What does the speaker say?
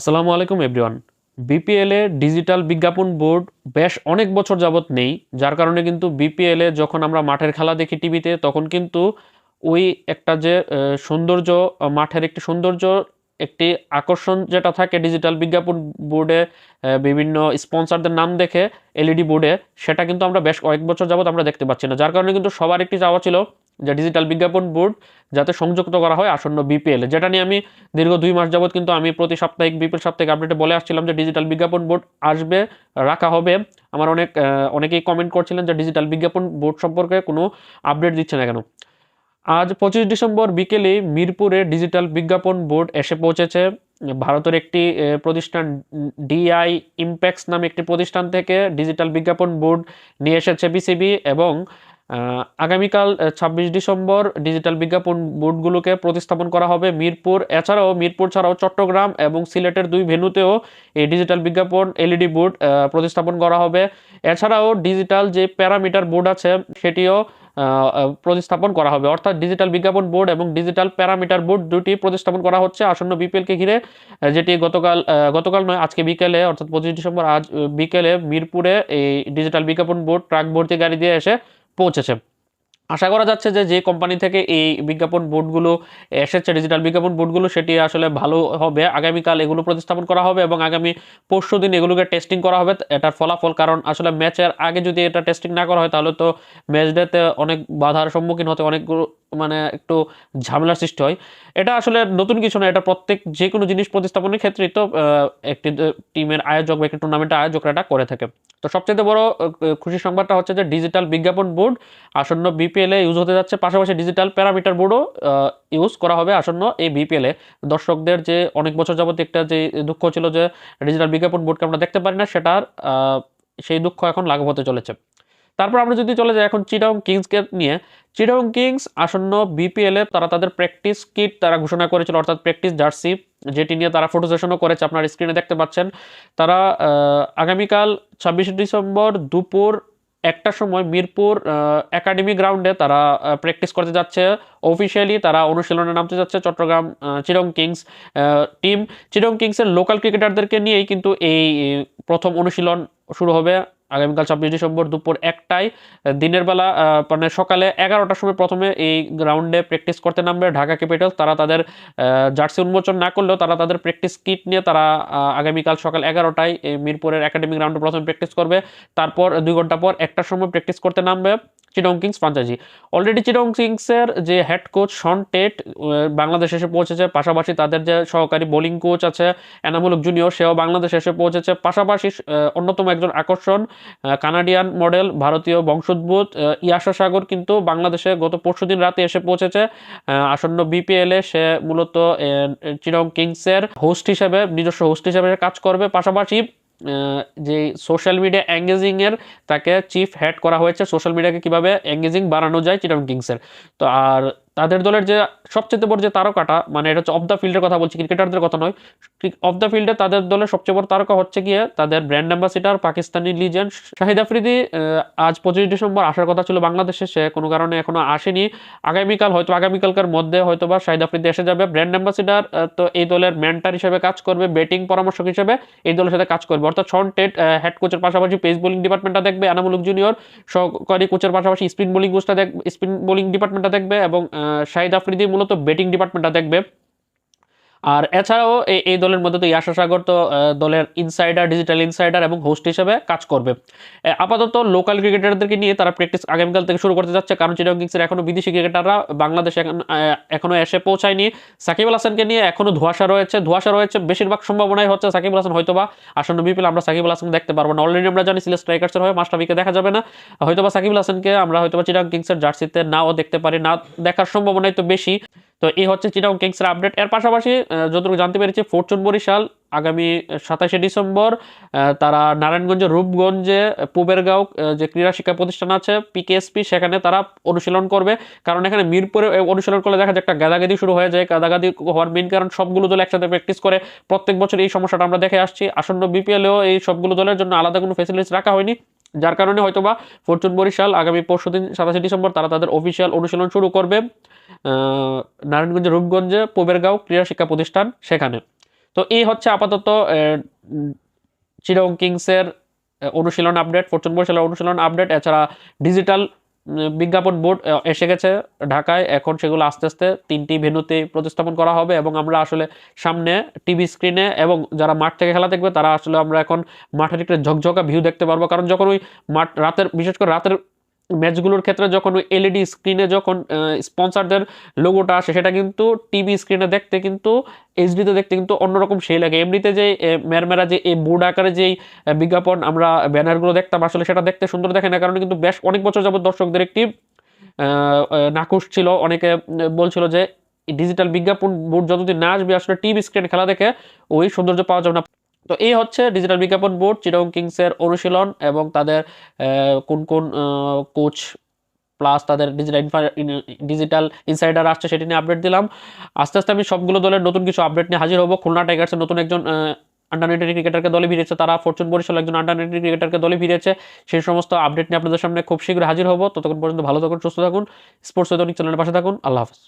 আসসালামু আলাইকুম, everyone. BPL digital বিজ্ঞাপন বোর্ড বেশ অনেক বছর যাবত নেই, যার কারণে কিন্তু বিপিএল যখন আমরা মাঠের খেলা দেখি টিভিতে, তখন কিন্তু ওই একটা যে সৌন্দর্য, মাঠের একটি সৌন্দর্য, একটি আকর্ষণ যেটা থাকে ডিজিটাল বিজ্ঞাপন বোর্ডে বিভিন্ন স্পন্সরদের নাম দেখে, এলইডি বোর্ডে, সেটা কিন্তু আমরা বেশ কয়েক বছর যাবত আমরা দেখতে পাচ্ছি না। যার কারণে কিন্তু সবার একটি চাওয়া ছিল যে ডিজিটাল বিজ্ঞাপন বোর্ড যাতে সংযুক্ত করা হয় আসন্ন বিপিএল যেটা নিয়ে আমি দীর্ঘ দুই মাস যাবত কিন্তু আমি প্রতি সাপ্তাহিক বিপিএল সাপ্তাহিক আপডেটে বলে আসছিলাম যে ডিজিটাল বিজ্ঞাপন বোর্ড আসবে, রাখা হবে। আমার অনেক অনেকেই কমেন্ট করছিলেন যে ডিজিটাল বিজ্ঞাপন বোর্ড সম্পর্কে কোনো আপডেট দিচ্ছে না কেন। আজ পঁচিশ ডিসেম্বর বিকেলে মিরপুরে ডিজিটাল বিজ্ঞাপন বোর্ড এসে পৌঁছেছে। ভারতের একটি প্রতিষ্ঠান ডিআই ইম্প্যাক্স নামে একটি প্রতিষ্ঠান থেকে ডিজিটাল বিজ্ঞাপন বোর্ড নিয়ে এসেছে বিসিবি এবং আগামীকাল ছাব্বিশ ডিসেম্বর ডিজিটাল বিজ্ঞাপন বোর্ডগুলোকে প্রতিস্থাপন করা হবে মিরপুর, এছাড়াও মিরপুর ছাড়াও চট্টগ্রাম এবং সিলেটের দুই ভেন্যুতেও এই ডিজিটাল বিজ্ঞাপন এলইডি বোর্ড প্রতিস্থাপন করা হবে। এছাড়াও ডিজিটাল যে প্যারামিটার বোর্ড আছে, সেটিও প্রতিস্থাপন করা হবে। অর্থাৎ ডিজিটাল বিজ্ঞাপন বোর্ড এবং ডিজিটাল প্যারামিটার বোর্ড দুটি প্রতিস্থাপন করা হচ্ছে আসন্ন বিপিএলকে ঘিরে যেটি গতকাল গতকাল নয়, আজকে বিকেলে, অর্থাৎ পঁচিশ ডিসেম্বর আজ বিকেলে মিরপুরে এই ডিজিটাল বিজ্ঞাপন বোর্ড ট্রাক ভর্তি গাড়ি দিয়ে এসে পৌঁছেছে। আশা করা যাচ্ছে যে যে কোম্পানি থেকে এই বিজ্ঞাপন বোর্ডগুলো এসেছে ডিজিটাল বিজ্ঞাপন বোর্ডগুলো সেটি আসলে ভালো হবে। আগামীকাল এগুলো প্রতিস্থাপন করা হবে এবং আগামী পরশু দিন এগুলোকে টেস্টিং করা হবে। এটার ফলাফল, কারণ আসলে ম্যাচের আগে যদি এটা টেস্টিং না করা হয়, তাহলে তো ম্যাচ ডেতে অনেক বাধার সম্মুখীন হতে, অনেকগুলো মানে একটু ঝামেলার সৃষ্টি হয়। এটা আসলে নতুন কিছু না, এটা প্রত্যেক যে কোনো জিনিস প্রতিস্থাপনের ক্ষেত্রেই তো একটি টিমের আয়োজক বা একটি টুর্নামেন্টের আয়োজকরা এটা করে থাকে। তো সবচেয়ে বড় খুশির সংবাদটা হচ্ছে যে ডিজিটাল বিজ্ঞাপন বোর্ড আসন্ন বিপিএল ইউজ হতে যাচ্ছে। পাশাপাশি ডিজিটাল প্যারামিটার বোর্ডও ইউজ করা হবে আসন্ন এই বিপিএলে দর্শকদের যে অনেক বছর যাবত একটা যে দুঃখ ছিল যে ডিজিটাল বিজ্ঞাপন বোর্ডকে আমরা দেখতে পারি না, সেটার সেই দুঃখ এখন লাঘব হতে চলেছে। তারপর আমরা যদি চলে যাই এখন চিটাং কিংসকে নিয়ে। চিটাং কিংস আসন্ন বিপিএলে তারা তাদের প্র্যাকটিস কিট তারা ঘোষণা করেছিল, অর্থাৎ প্র্যাকটিস জার্সি যেটি নিয়ে তারা ফটো সেশনও করেছে। আপনার স্ক্রিনে দেখতে পাচ্ছেন। তারা আগামীকাল ছাব্বিশে ডিসেম্বর দুপুর একটার সময় মিরপুর একাডেমি গ্রাউন্ডে তারা প্র্যাকটিস করতে যাচ্ছে। অফিসিয়ালি তারা অনুশীলনে নামতে যাচ্ছে চট্টগ্রাম চিরং কিংস টিম চিরং কিংসের লোকাল ক্রিকেটারদেরকে নিয়েই কিন্তু এই প্রথম অনুশীলন শুরু হবে। আগামীকাল ছাব্বিশ ডিসেম্বর দুপুর একটায় দিনের বেলা মানে সকালে এগারোটার সময় প্রথমে এই গ্রাউন্ডে প্র্যাকটিস করতে নামবে ঢাকা ক্যাপিটাল তারা তাদের জার্সি উন্মোচন না করলেও তারা তাদের প্র্যাকটিস কিট নিয়ে তারা আগামীকাল সকাল এগারোটায় এই মিরপুরের একাডেমি গ্রাউন্ডে প্রথমে প্র্যাকটিস করবে। তারপর দুই ঘণ্টা পর একটার সময় প্র্যাকটিস করতে নামবে চিটং কিংস ফ্রাঞ্চাইজি অলরেডি চিটং কিংসের যে head coach Shaun Tait Bangladesh এসে পৌঁছেছে। পাশাপাশি তাদের যে সহকারী বোলিং কোচ আছে এনামুলক জুনিয়র সেও বাংলাদেশ এসে পৌঁছেছে। পাশাপাশি অন্যতম একজন আকর্ষণ কানাডিয়ান মডেল, ভারতীয় বংশোদ্ভূত ইয়াশা সাগর কিন্তু বাংলাদেশে গত পরশুদিন রাতে এসে পৌঁছেছে। আসন্ন বিপিএল সে মূলত চিরং কিংসের হোস্ট হিসেবে, নিজস্ব হোস্ট হিসেবে কাজ করবে। পাশাপাশি যে সোশ্যাল মিডিয়া এঙ্গেজিং এর তাকে চিফ হেড করা হয়েছে। সোশ্যাল মিডিয়াকে কীভাবে এঙ্গেজিং বাড়ানো যায় চিটাং কিংসের। তো আর তাদের দলের যে সবচেয়ে বড় যে তারকাটা মানে এটা হচ্ছে অফ দ্য ফিল্ডের কথা বলছি, ক্রিকেটারদের কথা নয় অফ দ্য ফিল্ডে তাদের দলের সবচেয়ে বড় তারকা হচ্ছে গিয়ে তাদের brand ambassador Pakistani legend Shahid Afridi. আজ পঁচিশ ডিসেম্বর আসার কথা ছিল বাংলাদেশে, সে কোনো কারণে এখনও আসেনি। আগামীকাল হয়তো, আগামীকালকার মধ্যে হয়তো বা শাহিদ আফ্রিদি এসে যাবে ব্র্যান্ড অ্যাম্বাসিডার তো এই দলের মেন্টার হিসেবে কাজ করবে ব্যাটিং পরামর্শক হিসেবে এই দলের সাথে কাজ করবে। অর্থাৎ শন টেট হেড কোচের পাশাপাশি পেস বোলিং ডিপার্টমেন্টটা দেখবে আনামুলুক জুনিয়র সহকারী কোচের পাশাপাশি স্পিন বোলিং কোচটা দেখবে স্পিন বোলিং ডিপার্টমেন্টটা দেখবে এবং শাহিদ আফ্রিদি মূলত ব্যাটিং ডিপার্টমেন্টটা দেখবে। আর এছাড়াও এই দলের মধ্যে তো ইয়াশা সাগর তো দলের ইনসাইডার ডিজিটাল ইনসাইডার এবং হোস্ট হিসেবে কাজ করবে। আপাতত লোকাল ক্রিকেটারদেরকে নিয়ে তারা প্র্যাকটিস আগামীকাল থেকে শুরু করতে যাচ্ছে কারণ চিটাগং কিংসের এখনও বিদেশি ক্রিকেটাররা বাংলাদেশে এখন আহ, এখনও এসে পৌঁছায়নি। সাকিব আল হাসানকে নিয়ে এখনও ধোয়াশা রয়েছে। ধোয়াশা রয়েছে বেশিরভাগ সম্ভাবনাই হচ্ছে সাকিব আল হাসান হয়তোবা আসন্ন বিপিএল আমরা সাকিব আল হাসান দেখতে পারব না। অলরেডি আমরা জানি সিলেট স্ট্রাইকার্সের হয়ে মাস্টারবিকে দেখা যাবে না। হয়তোবা সাকিব আল হাসানকে আমরা হয়তোবা চিটাগং কিংসের জার্সিতে নাও দেখতে পারি। না দেখার সম্ভাবনাই তো বেশি। তো এই হচ্ছে চিটাগং কিংসের আপডেট এর পাশাপাশি যতটুকু জানতে পেরেছি, ফরচুন বরিশাল, আগামী সাতাশে ডিসেম্বর তারা নারায়ণগঞ্জের রূপগঞ্জে, পুবেরগাঁও যে ক্রীড়া শিক্ষা প্রতিষ্ঠান আছে পিকেএসপি সেখানে তারা অনুশীলন করবে। কারণ এখানে মিরপুরে অনুশীলন করলে দেখা যায় একটা গাদাগাদি শুরু হয়ে যায়। গাদাগাদি হওয়ার মেন কারণ সবগুলো দল একসাথে প্র্যাকটিস করে। প্রত্যেক বছর এই সমস্যাটা আমরা দেখে আসছি। আসন্ন বিপিএলেও এই সবগুলো দলের জন্য আলাদা কোনো ফেসিলিটিস রাখা হয়নি। যার কারণে হয়তো বা ফরচুন বরিশাল আগামী পরশু দিন সাতাশে ডিসেম্বর তারা তাদের অফিসিয়াল অনুশীলন শুরু করবে নারায়ণগঞ্জের রূপগঞ্জে, পোবেরগাঁও ক্রীড়া শিক্ষা প্রতিষ্ঠান সেখানে। তো এই হচ্ছে আপাতত চিরং কিংসের অনুশীলন আপডেট ফরচুন বরিশালের অনুশীলন আপডেট এছাড়া ডিজিটাল বিজ্ঞাপন বোর্ড এসে গেছে ঢাকায়। এখন সেগুলো আস্তে আস্তে তিনটি ভেন্যুতে প্রতিস্থাপন করা হবে এবং আমরা আসলে সামনে টিভি স্ক্রিনে এবং যারা মাঠ থেকে খেলা দেখবে, তারা আসলে আমরা এখন মাঠের একটা ঝকঝকা ভিউ দেখতে পারব। কারণ যখন ওই মাঠ রাতের, বিশেষ করে রাতের ম্যাচগুলোর ক্ষেত্রে যখন ওই এলইডি স্ক্রিনে যখন স্পন্সারদের লোগোটা আসে সেটা কিন্তু টিভি স্ক্রিনে দেখতে কিন্তু এইচডিতে দেখতে কিন্তু অন্যরকম সেই লাগে। এমনিতে যে এ, মেরমেরা যে এই বোর্ড আকারে যেই বিজ্ঞাপন আমরা ব্যানারগুলো দেখতাম আসলে সেটা দেখতে সুন্দর দেখে না কারণ কিন্তু বেশ অনেক বছর যাবত দর্শকদের একটি নাকুশ ছিল। অনেকে বলছিল যে ডিজিটাল বিজ্ঞাপন বোর্ড যতদিন না আসবে আসলে টিভি স্ক্রিনে খেলা দেখে ওই সৌন্দর্য পাওয়া যাবে না। তো এই হচ্ছে ডিজিটাল বিজ্ঞাপন বোর্ড চিরং কিংসের অনুশীলন এবং তাদের কোন কোন কোচ প্লাস তাদের ডিজিটাল ডিজিটাল ইনসাইডার আসছে সেটি নিয়ে আপডেট দিলাম। আস্তে আস্তে আমি সবগুলো দলের নতুন কিছু আপডেট নিয়ে হাজির হব। খুলনা টাইগার্সের নতুন একজন আন্ডার নাইনটিন ক্রিকেটারকে দলে ফিরেছে তারা ফরচুন বরিশাল একজন আন্ডার নাইনটিন ক্রিকেটারকে দলে ফিরেছে সেই সমস্ত আপডেট নিয়ে আপনাদের সামনে খুব শীঘ্র হাজির হব। ততক্ষণ পর্যন্ত ভালো থাকুন, সুস্থ থাকুন। স্পোর্টস চ্যানেলের পাশে থাকুন। আল্লাহ হাফেজ।